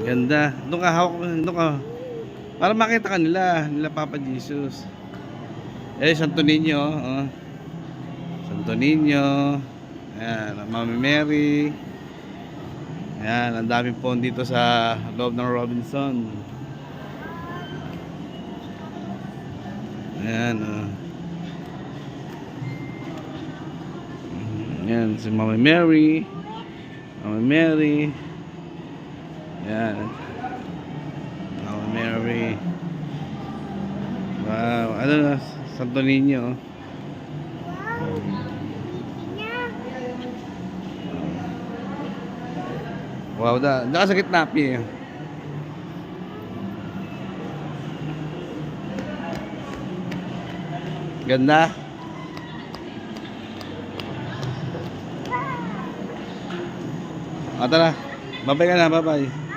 Ganda. Doon ka, hawak. Doon ka. Para makita ka nila. Nila Papa Jesus. Eh, Santo Niño. Oh. Santo Niño. Ayan, Mami Mary. Ayan, ang daming phone dito sa loob ng Robinson. Ayan, oh. Ayan, si Mami Mary. Mami Mary. Ayan. Mami Mary. Wow, ano na, Santo Niño. Wow, da, da sa gitna, Pi. Ganda. Ah, tara. Babay ka na, babay.